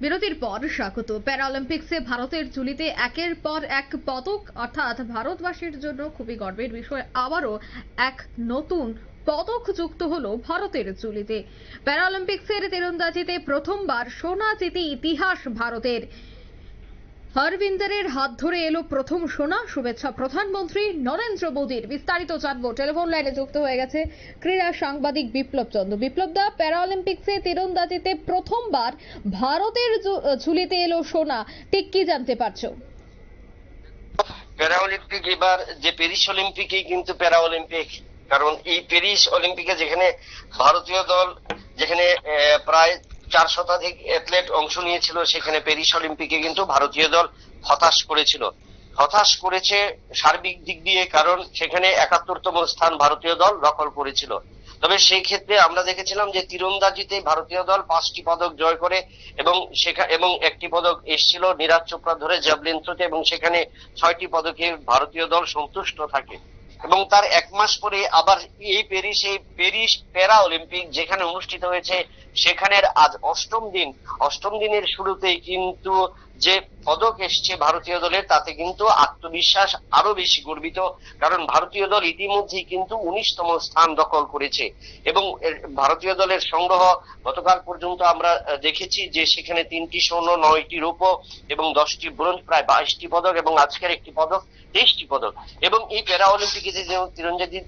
বিরতির পর স্বাগত। প্যারালিম্পিক্সে ভারতের ঝুলিতে একের পর এক পদক, অর্থাৎ ভারতবাসীর জন্য খুবই গর্বের বিষয়। আবারও এক নতুন পদক যুক্ত হলো ভারতের চুলিতে প্যারালিম্পিক্সের তীরন্দাজিতে প্রথমবার সোনা জিতে ইতিহাস ভারতের। হরবিন্দরের হাত ধরে এলো প্রথম সোনা। শুভেচ্ছা প্রধানমন্ত্রী নরেন্দ্র মোদীর। বিস্তারিত জানব। টেলিফোন লাইনে যুক্ত হয়ে গেছে ক্রীড়া সাংবাদিক বিপ্লব চন্দ্র বিপ্লব দা প্যারালিম্পিক্সে তীরন্দাজিতে প্রথমবার ভারতের ঝুলিতে এলো সোনা। ঠিক কি জানতে পারছ? প্যারা অলিম্পিক এবার যে প্যারিস অলিম্পিকেই কিন্তু প্যারা অলিম্পিক কারণ এই প্যারিস অলিম্পিকে যেখানে ভারতীয় দল যেখানে প্রায় চার শতাধিক অ্যাথলেট অংশ নিয়েছিল, সেখানে প্যারিস অলিম্পিকে কিন্তু ভারতীয় দল হতাশ করেছিল। হতাশ করেছে সার্বিক দিক দিয়ে কারণ সেখানে একাত্তরতম স্থান ভারতীয় দল দখল করেছিল। তবে সেই ক্ষেত্রে আমরা দেখেছিলাম যে তীরন্দাজিতে ভারতীয় দল পাঁচটি পদক জয় করে এবং সেখানে এবং একটি পদক এসেছিল নিরাজ চোপড়া ধরে জ্যাভলিন থ্রোতে এবং সেখানে ছয়টি পদকে ভারতীয় দল সন্তুষ্ট থাকে। এবং তার এক মাস পরে আবার এই প্যারিস এই প্যারিস প্যারা অলিম্পিক যেখানে অনুষ্ঠিত হয়েছে, সেখানের আজ অষ্টম দিন। অষ্টম দিনের শুরুতেই কিন্তু যে পদক এসছে ভারতীয় দলের, তাতে কিন্তু আত্মবিশ্বাস আরও বেশি গর্বিত, কারণ ভারতীয় দল ইতিমধ্যেই কিন্তু উনিশতম স্থান দখল করেছে। এবং ভারতীয় দলের সংগ্রহ গতকাল পর্যন্ত আমরা দেখেছি যে সেখানে তিনটি স্বর্ণ, নয়টি রূপ এবং দশটি ব্রোঞ্জ, প্রায় বাইশটি পদক এবং আজকের একটি পদক, তেইশটি পদক। এবং এই প্যারা অলিম্পিকে যে তীরন্দাজি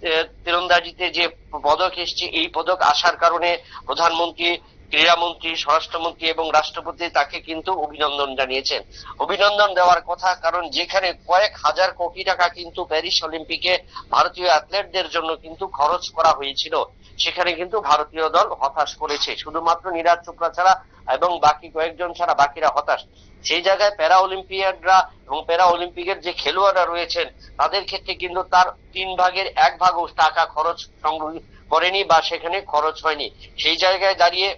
তীরন্দাজিতে যে পদক এসছে, এই পদক আসার কারণে প্রধানমন্ত্রী ক্রীড়ামন্ত্রী, স্বরাষ্ট্রমন্ত্রী এবং রাষ্ট্রপতি তাকে কিন্তু অভিনন্দন জানিয়েছেন। অভিনন্দন দেওয়ার কথা কারণ যেখানে কয়েক হাজার কোটি টাকা কিন্তু প্যারিস অলিম্পিকে ভারতীয় অ্যাথলেটদের জন্য কিন্তু খরচ করা হয়েছিল, সেখানে কিন্তু ভারতীয় দল হতাশ করেছে। শুধুমাত্র নিরাজ চোপড়া ছাড়া এবং বাকি কয়েকজন ছাড়া বাকিরা হতাশ। সেই জায়গায় প্যারা অলিম্পিয়াডরা এবং প্যারা অলিম্পিকের যে খেলোয়াড়রা রয়েছেন, তাদের ক্ষেত্রে কিন্তু তার তিন ভাগের এক ভাগও টাকা খরচ সংগ্রহ করেনি বা সেখানে খরচ হয়নি। সেই জায়গায় দাঁড়িয়ে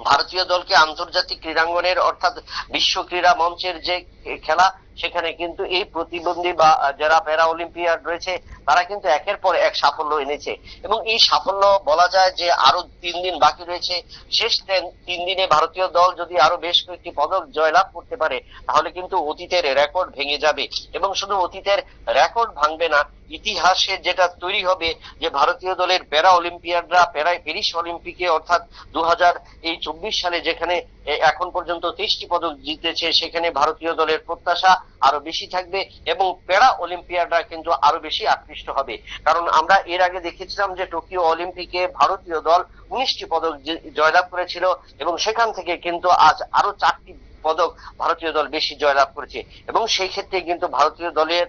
ভারতীয় দলকে আন্তর্জাতিক ক্রীড়াঙ্গনের অর্থাৎ বিশ্ব ক্রীড়া মঞ্চের যে খেলা, সেখানে কিন্তু এই প্রতিবন্ধী বা যারা প্যারা অলিম্পিয়াড রয়েছে তারা কিন্তু একের পর এক সাফল্য এনেছে। এবং এই সাফল্য বলা যায় যে আরও তিন দিন বাকি রয়েছে। শেষ তিন- দিনে ভারতীয় দল যদি আরও বেশ কয়েকটি পদক জয়লাভ করতে পারে, তাহলে কিন্তু অতীতের রেকর্ড ভেঙে যাবে। এবং শুধু অতীতের রেকর্ড ভাঙবে না, ইতিহাসে যেটা তৈরি হবে যে ভারতীয় দলের প্যারা অলিম্পিয়াডরা প্যারা প্যারিস অলিম্পিকে অর্থাৎ দু হাজার এই চব্বিশ সালে যেখানে এখন পর্যন্ত তেইশটি পদক জিতেছে, সেখানে ভারতীয় দলের প্রত্যাশা আরও বেশি থাকবে এবং প্যারা অলিম্পিয়াডরা কিন্তু আরও বেশি আকৃষ্ট হবে। কারণ আমরা এর আগে দেখেছিলাম যে টোকিও অলিম্পিকে ভারতীয় দল উনিশটি পদক জয়লাভ করেছিল এবং সেখান থেকে কিন্তু আজ আরও চারটি পদক ভারতীয় দল বেশি জয়লাভ করেছে। এবং সেই ক্ষেত্রে কিন্তু ভারতীয় দলের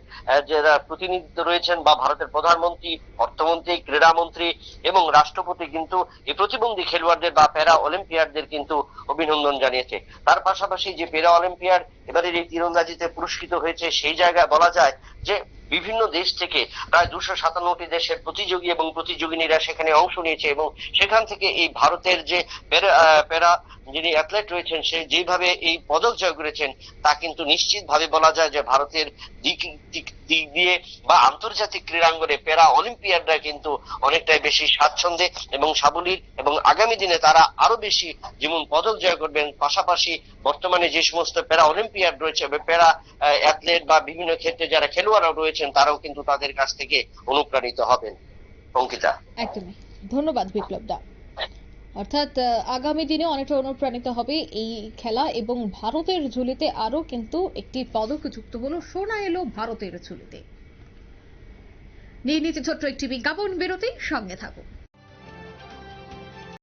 যারা প্রতিনিধিত্ব রয়েছেন বা ভারতের প্রধানমন্ত্রী, অর্থমন্ত্রী, ক্রীড়ামন্ত্রী এবং রাষ্ট্রপতি কিন্তু এই প্রতিবন্ধী খেলোয়াড়দের বা প্যারা অলিম্পিয়াডদের কিন্তু অভিনন্দন জানিয়েছে। তার পাশাপাশি যে প্যারা অলিম্পিয়াড এবারের এই তীরন্দাজিতে পুরস্কৃত হয়েছে, সেই জায়গায় বলা যায় যে বিভিন্ন দেশ থেকে প্রায় দুশো সাতান্নটি দেশের প্রতিযোগী এবং প্রতিযোগিনীরা সেখানে অংশ নিয়েছে এবং সেখান থেকে এই ভারতের যে প্যারা যিনি অ্যাথলেট রয়েছেন, সে যেভাবে এই পদক জয় করেছেন, তা কিন্তু নিশ্চিত ভাবে বলা যায় যে ভারতের দিক দিক- দিয়ে বা আন্তর্জাতিক ক্রীড়াঙ্গনে প্যারা অলিম্পিয়াডরা কিন্তু অনেকটাই বেশি স্বাচ্ছন্দ্যে এবং সাবলীল এবং আগামী দিনে তারা আরও বেশি যেমন পদক জয় করবেন, পাশাপাশি বর্তমানে যে সমস্ত প্যারা অলিম্পিয়াড রয়েছে, বা প্যারা অ্যাথলেট বা বিভিন্ন ক্ষেত্রে যারা খেলোয়াড়রা রয়েছেন, তারাও কিন্তু তাদের কাছ থেকে অনুপ্রাণিত হবেন। অঙ্কিতা। একদমই। ধন্যবাদ বিপ্লব দা অর্থাৎ আগামী দিনে অনেকটা অনুপ্রাণিত হবে এই খেলা এবং ভারতের ঝুলিতে আরও কিন্তু একটি পদক যুক্ত হলো সোনা এলো ভারতের ঝুলিতে। নিয়ে নিচে ছোট্ট একটি বিজ্ঞাপন, বেরোতে, সঙ্গে থাকুন।